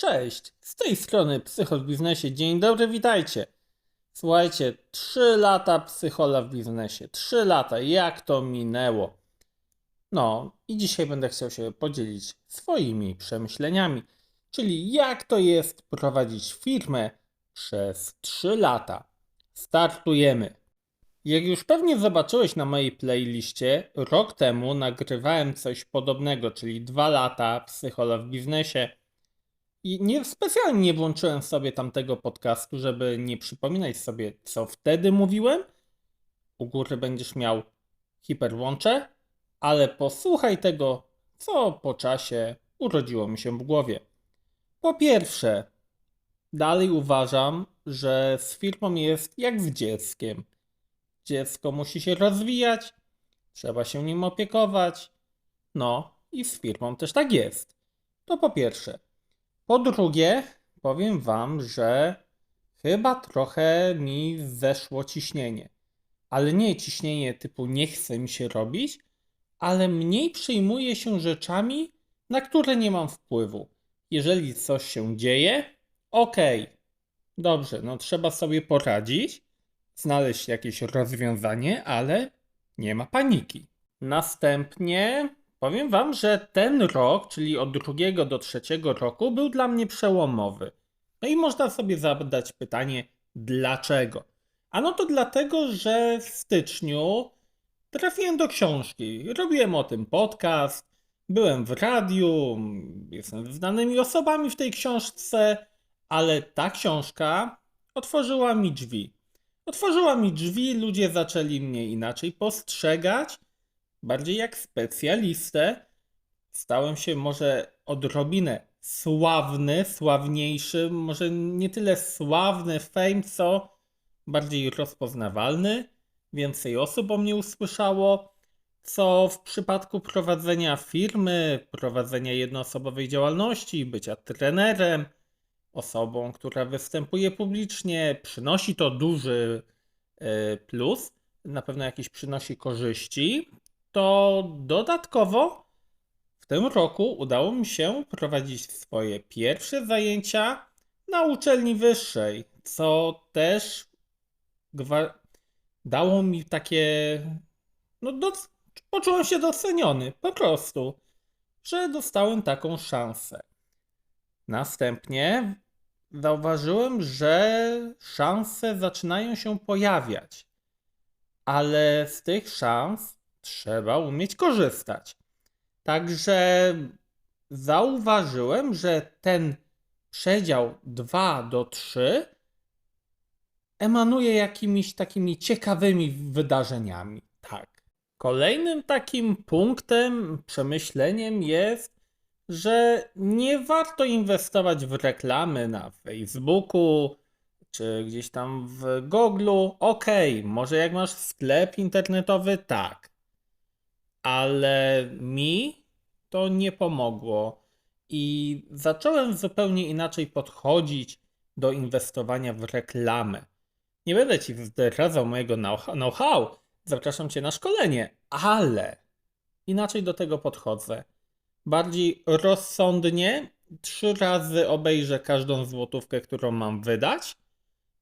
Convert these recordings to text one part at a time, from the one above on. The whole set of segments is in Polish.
Cześć, z tej strony Psychol w Biznesie. Dzień dobry, witajcie. Słuchajcie, 3 lata psychola w biznesie. 3 lata, jak to minęło. No, i dzisiaj będę chciał się podzielić swoimi przemyśleniami, czyli jak to jest prowadzić firmę przez 3 lata. Startujemy. Jak już pewnie zobaczyłeś na mojej playliście, rok temu nagrywałem coś podobnego, czyli 2 lata psychola w biznesie. I nie specjalnie nie włączyłem sobie tamtego podcastu, żeby nie przypominać sobie, co wtedy mówiłem. U góry będziesz miał hiperłącze, ale posłuchaj tego, co po czasie urodziło mi się w głowie. Po pierwsze, dalej uważam, że z firmą jest jak z dzieckiem. Dziecko musi się rozwijać, trzeba się nim opiekować. No i z firmą też tak jest. To po pierwsze. Po drugie, powiem Wam, że chyba trochę mi zeszło ciśnienie. Ale nie ciśnienie typu nie chce mi się robić, ale mniej przejmuję się rzeczami, na które nie mam wpływu. Jeżeli coś się dzieje, okej, dobrze, no trzeba sobie poradzić, znaleźć jakieś rozwiązanie, ale nie ma paniki. Następnie powiem Wam, że ten rok, czyli od drugiego do trzeciego roku, był dla mnie przełomowy. No i można sobie zadać pytanie, dlaczego? Ano to dlatego, że w styczniu trafiłem do książki. Robiłem o tym podcast, byłem w radiu, jestem znanymi osobami w tej książce, ale ta książka otworzyła mi drzwi. Otworzyła mi drzwi, ludzie zaczęli mnie inaczej postrzegać, bardziej jak specjalistę. Stałem się może odrobinę sławny, sławniejszy, może nie tyle sławny fame, co bardziej rozpoznawalny. Więcej osób o mnie usłyszało, co w przypadku prowadzenia firmy, prowadzenia jednoosobowej działalności, bycia trenerem, osobą, która występuje publicznie, przynosi to duży y, plus, na pewno jakieś przynosi korzyści, to dodatkowo w tym roku udało mi się prowadzić swoje pierwsze zajęcia na uczelni wyższej, co też dało mi takie. No, poczułem się doceniony, po prostu, że dostałem taką szansę. Następnie zauważyłem, że szanse zaczynają się pojawiać, ale z tych szans trzeba umieć korzystać. Także zauważyłem, że ten przedział 2 do 3 emanuje jakimiś takimi ciekawymi wydarzeniami. Tak. Kolejnym takim punktem, przemyśleniem jest, że nie warto inwestować w reklamy na Facebooku czy gdzieś tam w Google. Okej, może jak masz sklep internetowy, tak. Ale mi to nie pomogło i zacząłem zupełnie inaczej podchodzić do inwestowania w reklamę. Nie będę ci zdradzał mojego know- know-how, zapraszam cię na szkolenie, ale inaczej do tego podchodzę. Bardziej rozsądnie, trzy razy obejrzę każdą złotówkę, którą mam wydać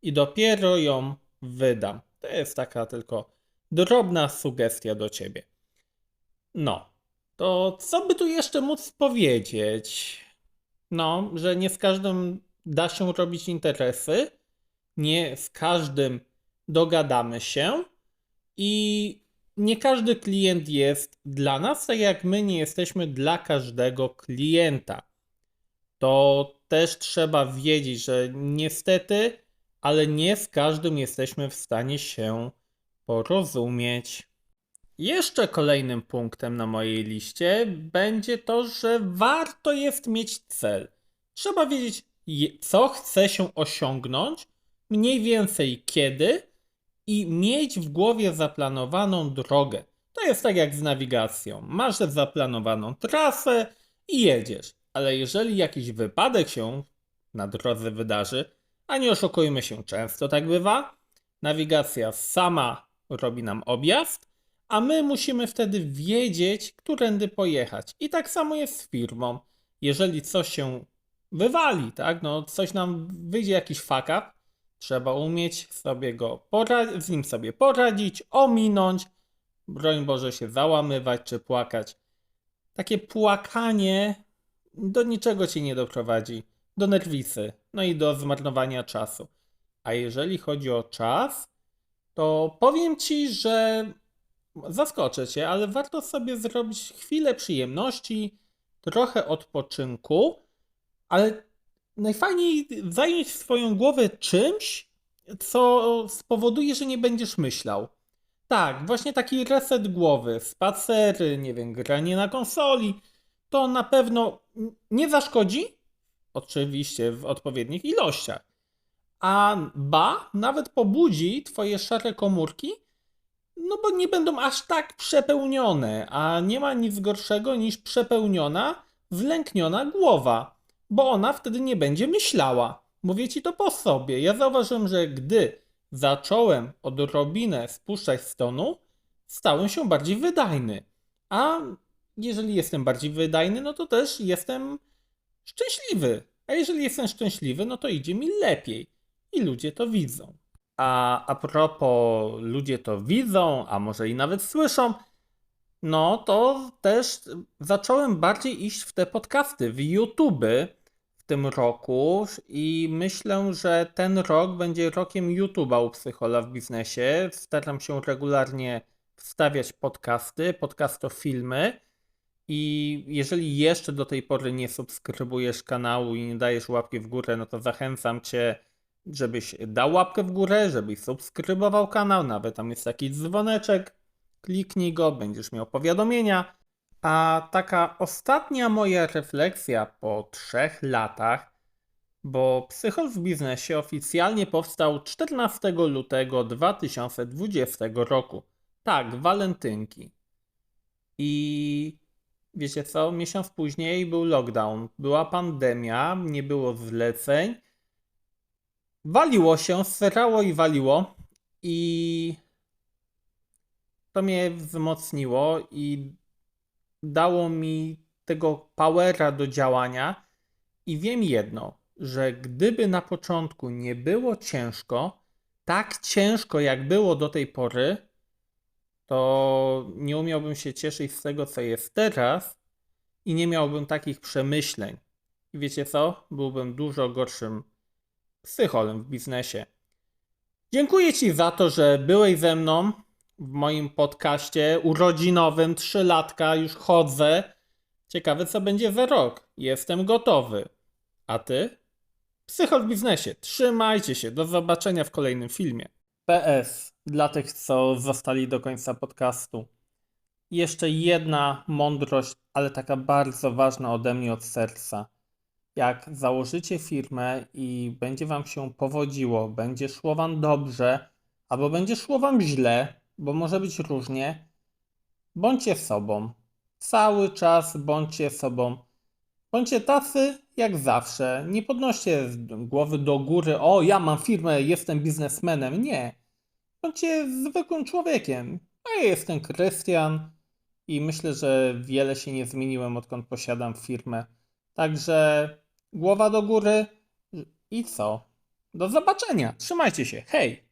i dopiero ją wydam. To jest taka tylko drobna sugestia do ciebie. No, to co by tu jeszcze móc powiedzieć? No, że nie z każdym da się robić interesy, nie z każdym dogadamy się i nie każdy klient jest dla nas, tak jak my nie jesteśmy dla każdego klienta. To też trzeba wiedzieć, że niestety, ale nie z każdym jesteśmy w stanie się porozumieć. Jeszcze kolejnym punktem na mojej liście będzie to, że warto jest mieć cel. Trzeba wiedzieć, co chce się osiągnąć, mniej więcej kiedy i mieć w głowie zaplanowaną drogę. To jest tak jak z nawigacją. Masz zaplanowaną trasę i jedziesz, ale jeżeli jakiś wypadek się na drodze wydarzy, a nie oszukujmy się, często tak bywa, nawigacja sama robi nam objazd, a my musimy wtedy wiedzieć, którędy pojechać. I tak samo jest z firmą. Jeżeli coś się wywali, tak? No, coś nam wyjdzie jakiś fuck up, trzeba umieć sobie go z nim sobie poradzić, ominąć, broń Boże się załamywać czy płakać. Takie płakanie do niczego cię nie doprowadzi, do nerwisy, no i do zmarnowania czasu. A jeżeli chodzi o czas, to powiem ci, że zaskoczę cię, ale warto sobie zrobić chwilę przyjemności, trochę odpoczynku, ale najfajniej zająć swoją głowę czymś, co spowoduje, że nie będziesz myślał. Tak, właśnie taki reset głowy, spacery, nie wiem, granie na konsoli, to na pewno nie zaszkodzi, oczywiście w odpowiednich ilościach, a ba, nawet pobudzi twoje szare komórki, no bo nie będą aż tak przepełnione, a nie ma nic gorszego niż przepełniona, wlękniona głowa, bo ona wtedy nie będzie myślała. Mówię ci to po sobie. Ja zauważyłem, że gdy zacząłem odrobinę spuszczać z tonu, stałem się bardziej wydajny. A jeżeli jestem bardziej wydajny, no to też jestem szczęśliwy. A jeżeli jestem szczęśliwy, no to idzie mi lepiej. I ludzie to widzą. A a propos ludzie to widzą, a może i nawet słyszą, no to też zacząłem bardziej iść w te podcasty, w YouTube w tym roku i myślę, że ten rok będzie rokiem YouTube'a u Psychola w biznesie. Staram się regularnie wstawiać podcasty, podcastofilmy i jeżeli jeszcze do tej pory nie subskrybujesz kanału i nie dajesz łapki w górę, no to zachęcam cię, żebyś dał łapkę w górę, żebyś subskrybował kanał, nawet tam jest taki dzwoneczek, kliknij go, będziesz miał powiadomienia. A taka ostatnia moja refleksja po trzech latach, bo Psychol w biznesie oficjalnie powstał 14 lutego 2020 roku. Tak, walentynki. I wiecie co, miesiąc później był lockdown, była pandemia, nie było zleceń. Waliło się, serało i waliło. I to mnie wzmocniło i dało mi tego powera do działania. I wiem jedno, że gdyby na początku nie było ciężko, tak ciężko jak było do tej pory, to nie umiałbym się cieszyć z tego, co jest teraz i nie miałbym takich przemyśleń. I wiecie co? Byłbym dużo gorszym psycholem w biznesie. Dziękuję Ci za to, że byłeś ze mną w moim podcaście urodzinowym. Trzy latka, już chodzę. Ciekawe, co będzie za rok. Jestem gotowy. A Ty? Psychol w biznesie. Trzymajcie się. Do zobaczenia w kolejnym filmie. PS. Dla tych, co zostali do końca podcastu. Jeszcze jedna mądrość, ale taka bardzo ważna ode mnie od serca. Jak założycie firmę i będzie Wam się powodziło, będzie szło Wam dobrze, albo będzie szło Wam źle, bo może być różnie, bądźcie sobą. Cały czas bądźcie sobą. Bądźcie tacy jak zawsze. Nie podnoście głowy do góry, o ja mam firmę, jestem biznesmenem. Nie. Bądźcie zwykłym człowiekiem. A ja jestem Krystian i myślę, że wiele się nie zmieniłem, odkąd posiadam firmę. Także głowa do góry i co? Do zobaczenia. Trzymajcie się. Hej!